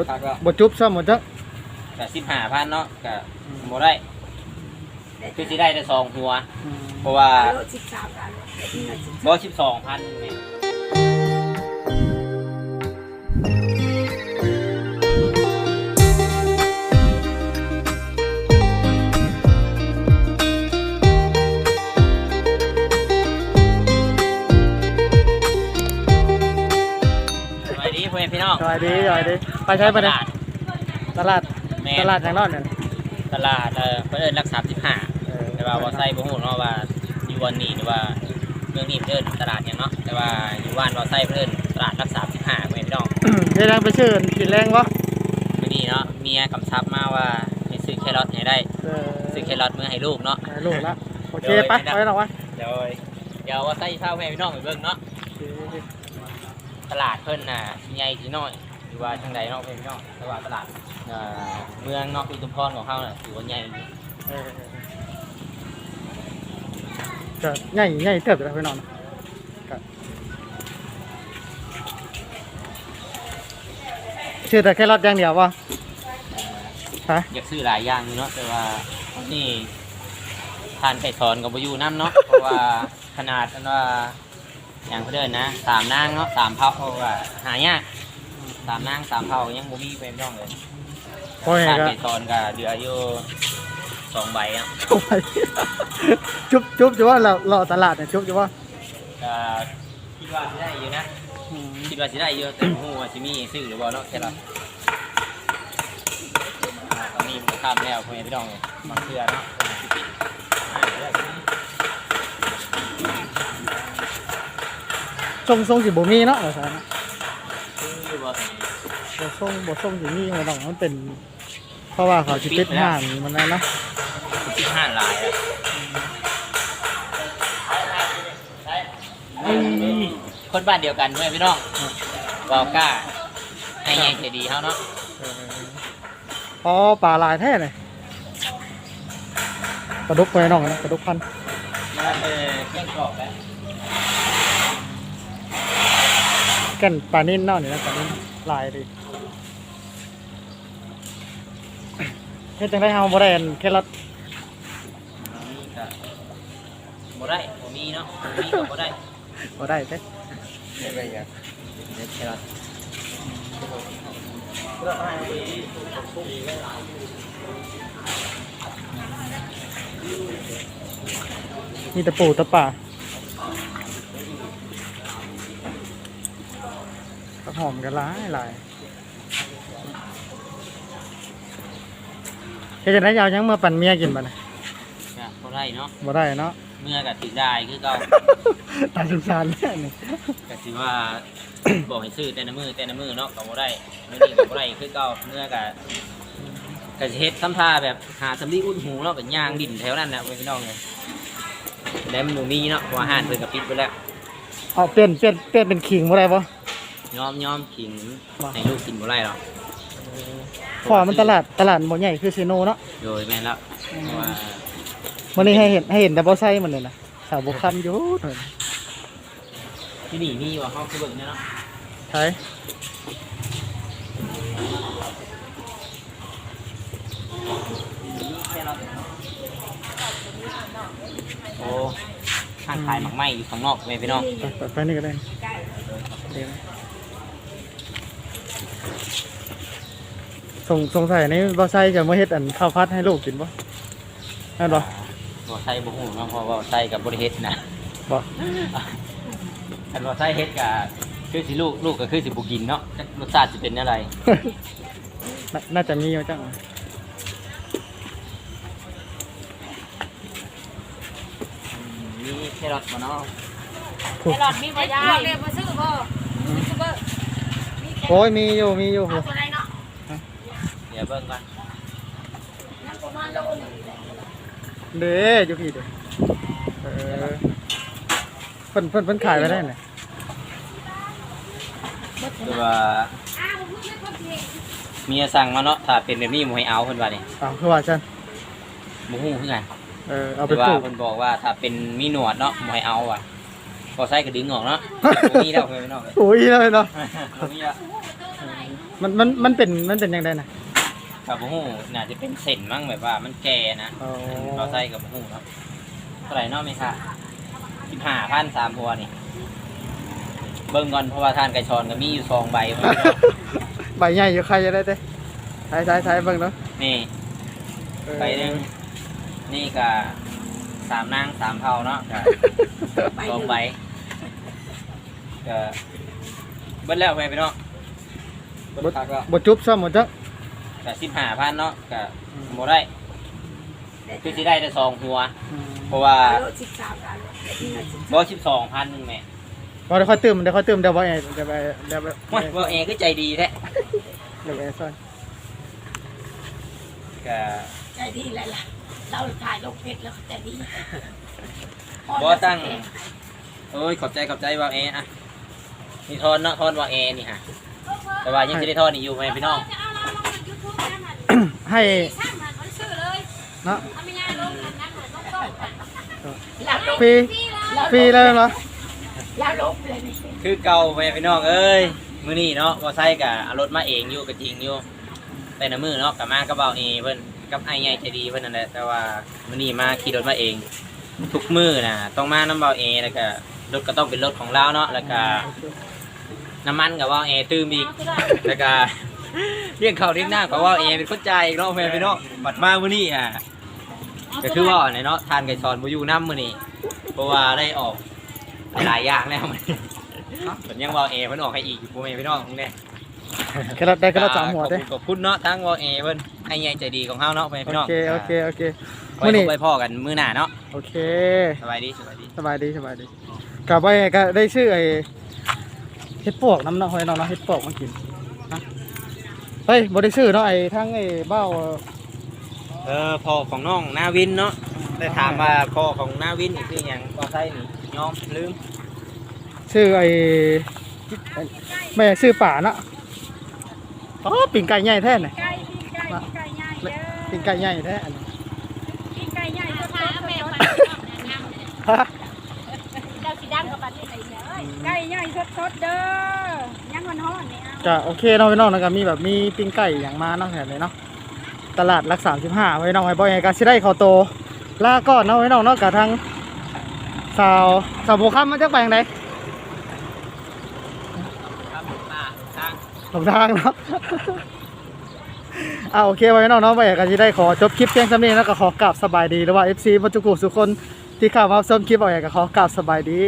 บ่คักแล้วบ่จุบซ้ำหมดจักก็15,000เนาะก็บ่ได้คือสิได้แต่สองหัวอืมเพราะว่าโลสิบสามกันนี่น่ะสิบบ่12,000แม่ องสวัสดีสวัสดี ไปใช้ไปตเลยลาดตลาด แม่ตลาดอย่างนอนเนี่ยตลาดเออเพิ่นรักษาสิบห้าเออแต่ว่าว่าไซบ่ฮู้เนาะว่าอยู่วันนี้หรือว่าเมืองนี้เพิ่นตลาดหยังเนาะแต่ว่าอยู่บ้านว่าไซเพิ่นตลาดรักษาสิบห้าพ่อแม่พี่น้อง เฮ็ดหยังไปชื่อกินแรงบ่มื้อนี้เนาะเมียกำชับมาว่าให้ซื้อแครอทให้ได้ เออซื้อแครอทมื้อให้ลูกเนาะให้ลูกละ โอเคเดี๋ยวไปไปนะไปหน่อยวะ เดี๋ยวเดี๋ยวว่าไซพาพ่อแม่พี่น้องไปเบิ่งเนาะโอเค ตลาดเพิ่นน่ะสิใหญ่สิน้อยหรือว่าจังใดเนาะพ่อแม่พี่น้องแต่ว่าตลาดเอ่อเมืองเนาะอุทุมพรของเขาน่ะถือว่าใหญ่อยู่เออก็ใหญ่ใหญ่เติบอยู่แล้วพี่น้องนะก็ชื่อแต่แค่รอดอย่างเดียววะฮะอยากซื้อหลายอย่างอยู่เนาะแต่ว่านี่ทานไก่ทอนกับอยู่น้ำเนาะเพราะว่าขนาดอันว่า อย่างเขาเดินนะสามนางเนาะสามเผาเพราะว่าหายากสามนางสามเผายังบ่มีเป็นร่องเลยโอ้ยทานก็ไก่ทอนก็เหลืออยู่สองใบอะโอ้ยจุ๊บจุ๊บจะว่าเราเราตลาดเนี่ยจุ๊บจะว่าก็คิดว่าสิได้อยู่นะคิดว่าสิได้อยู่แต่บ่ฮู้ว่าสิมีซื้อหรือบ่เนาะแค่ละอ่าตอนนี้มันข้ามแล้วพ่อแม่พี่น้องเลยบางเทื่อเนาะ สิปิดอ่าได้สิทรงทรงสิบ่มีเนาะเราใช่นะซื้อบ่สิบ่ทรงบ่ทรงสิมีมันต้องมันเป็น เพราะว่าเขาสิปิดห้างมันนั่นเนาะที่ห้าลายอะคนบ้านเดียวกันเพื่อนพี่น้องวาวก้าให้ใหญ่ใจดีเขาเนาะเอออ๋อปลาลายแท้เลยปลาดุกไปน้องนะปลาดุกพันธุ์มาเออเครื่องกรอบแล้ว แก่นปลานิ่นเนาะนี่นะปลานิ่นลายดีเฮ็ดจังได๋เฮาบ่ได้อันแค่รถนี่ก็บ่ได้บ่มีเนาะบ่มีก็บ่ได้บ่ได้เด้เดี๋ยวไปกันเดี๋ยวแค่ละมีแต่ปูแต่ป่า หอมกันหลายหลายเฮ็ดจังได๋เอาหยังมาปั่นเมียกินบัดนี้ก็บ่ได้เนาะบ่ได้เนาะเมื่อก็ถือได้คือเก่าตาสงสารเนี่ยนี่ก็สิว่าบอกให้ซื้อแต่ละมือแต่ละมือเนาะก็บ่ได้มื้อนี้ก็บ่ได้คือเก่าเมื่อก็ก็สิเฮ็ดทำท่าแบบหาสำลีอุ่นหูเนาะก็ย่างดินแถวนั้นน่ะเว้ยพี่น้องเลยแล้วมันบ่มีเนาะเพราะว่าห้านเพิ่นก็ปิดไปแล้วเอาเปลี่ยนเปลี่ยนเปลี่ยนเป็นขิงบ่ได้บ่ ยอมยอมกินว่าให้ลูกกินบ่ได้หรอกเพราะว่ามันตลาดตลาดบ่ใหญ่คือซีโนเนาะโดยแม่นแล้วเพราะว่ามื้อนี้ให้เห็นให้เห็นแต่บ่ใส่มันเลยนะสาวบ่คันอยู่ที่นี่มีว่าเฮาคือเบิ่งเนี่ยเนาะใช่แค่เราโอ้ข้างขายหมักไหม้อยู่ข้างนอกแม่พี่น้องไปไปไปนี่ก็ได้เดี๋ยวนะ สงสงสัยนี่บ่ใส่จะมาเฮ็ดอันข้าวผัดให้ลูกกินบ่นั่นบ่บ่ใส่บ่ฮู้เนาะเพราะว่าใส่กับบ่ได้เฮ็ดนะบ่อันว่าใส่เฮ็ดก็คือสิลูกลูกก็คือสิบ่กินเนาะจักรสชาติสิเป็นอะไรน่าน่าจะมีอยู่จังมีแครอทบ่เนาะถูกแครอทมีบ่ยายเรียกมาซื้อบ่ยูทูบเบอร์มีแครอทโอ้ยมีอยู่มีอยู่ เอาตัวไหนเนาะเดี๋ยวเบิ่งก่อนนั่นประมาณโลนึงเด้อยู่พี่เด้เออเพิ่นเพิ่นเพิ่นขายไว้ได้น่ะคือว่าอ้าวมึงไม่คนเก่งเมียสั่งมาเนาะถ้าเป็นแบบนี้บ่ให้เอาเพิ่นว่านี่อ้าวคือว่าซั่นบ่ฮู้คือกันเออเอาไปแต่ว่าปลูกเพิ่นบอกว่าถ้าเป็นมีหนวดเนาะบ่ให้เอาว่ะพอใส่ก็ดึงออกเนาะบ่มีแล้วเพิ่นพี่น้องเอ้ยโอ้ยเลยเนาะบ่มีแล้วตัวไหนมันมันมันเป็นมันเป็นยังไงนะ กับบ่ฮู้น่าจะเป็นเส้นมั้งแบบว่ามันแก่นะอ๋อเราใส่กับบ่ฮู้เนาะเท่าไหร่เนาะแม่ค่ะ15,000 3พัวนี่เบิ่งก่อนเพราะว่าทานไก่ชอนก็มีอยู่สองใบเพิ่นเนาะใบใหญ่อยู่ใครจะได้เด้ใช้ใช้ใช้เบิ่งเนาะนี่เออใบหนึงนี่ก็สามนางสามเผาเนาะก็สองใบก็เบิดแล้วไปพี่น้องเบิดคักแล้ว บ่จุบซ้ำหมดจัง ก็15,000เนาะก็บ่ได้คือสิได้แต่สองหัวอืมเพราะว่าสิบสามกันบ่สิบสองพันหนึ่งแม่บ่ได้ค่อยตื่มเดี๋ยวค่อยตื่มเดี๋ยวบ่เองเดี๋ยวไปเดี๋ยวไปโอ้ยว่าเองก็ใจดีแท้เดี๋ยวไปซ่อนก็ใจดีแหละล่ะเราถ่ายลงเพชรแล้วใจดีบ่ตั้งโอ้ยขอบใจขอบใจว่าเออะนี่ทอนเนาะทอนว่าเอนี่ฮะแต่ว่ายังสิได้ทอนนี่อยู่ไหมพี่น้อง ให้ช่างมันซื้อเลยเนาะทำไม่ง่ายลงนั้นนั้นลงต้นฟรีฟรีเลยเหรอแล้วลงเลยนี่คือเก่าไปพี่น้องเอ้ยมื้อนี้เนาะว่าไซก็เอารถมาเองอยู่ก็จริงอยู่แต่ละมื้อเนาะก็มากับเบาเอเพิ่นกับไอ้ใหญ่ใจดีเพิ่นนั่นแหละแต่ว่ามื้อนี้มาขี่รถมาเอง ทุกมื้อน่ะต้องมาน้ำเบาเอแล้วก็รถก็ต้องเป็นรถของเราเนาะแล้วก็น้ำมันกับว่าเอตื้มอีกแล้วก็ เรียกเขาเรียกหน้ากับว่าเอเป็นคนใจายอีกเนาะแม่พี่เนาะบัดมามื้อนี้อะก็คือว่าเนี่ยเนาะทานไก่ซอนบ่อยู่น้ำมื้อนี้เพราะว่าได้ออกหลายอย่างแล้วมันผมยังว่าเอเพิ่นออกให้อีกอยู่พ่อแม่พี่น้องเนี่ย แค่ละได้แค่ละสามหัวเด้ขอบคุณเนาะทั้งว่าเอเพิ่นให้ใหญ่ใจดีของเฮาเนาะพ่อแม่พี่น้องโอเคโอเคโอเค ไว้พบไว้พ่อกันมื้อหน้าเนาะโอเค สบายดีสบายดี สบายดีสบายดีกลับไปก็ได้ชื่อไอ้เฮ็ดปวกน้ำเนาะหอยน้องเนาะเฮ็ดปวกมากินนะ เฮ้ยบ่ได้ชื่อเนาะไอ้ทั้งไอ้เบ้าเออพ่อของน้องนาวินเนาะได้ถามว่าพ่อของนาวินนี่คือหยังบ่ใช่นี่ยอมลืมชื่อไอ้แม่ชื่อป่าเนาะอ๋อปิ่งไก่ใหญ่แท้น่ะไก่ปีไก่ไก่ใหญ่เด้อปิ่งไก่ใหญ่แท้อันนี้ปีไก่ใหญ่ก็พาแม่มาฮะเจ้าสีดำกับปันนี่ไหนเนี่ยเอ้ยไก่ใหญ่สดๆเด้อยัง มันฮ้อนนี่เอาก็โอเคเนาะพี่น้องนะก็มีแบบมีปิ้งไก่อย่างมาเนาะแถมเลยเนาะตลาดรักสามสิบห้าไว้น้องไอ้บอยไงก็สิได้เขาโตลาก่อนเนาะไว้น้องเนาะกับทางสาวสาวโบคัมมาจากแปลงไหนหลงทางเนาะอ่าโอเคไว้น้องเนาะไปก็จะได้ขอจบคลิปเพียงเท่านี้แล้วก็ขอกราบสบายดีหรือว่า FC ปัจจุกุสุกคนที่เข้ามาชมคลิปเอาอย่างก็ขอกราบสบายดี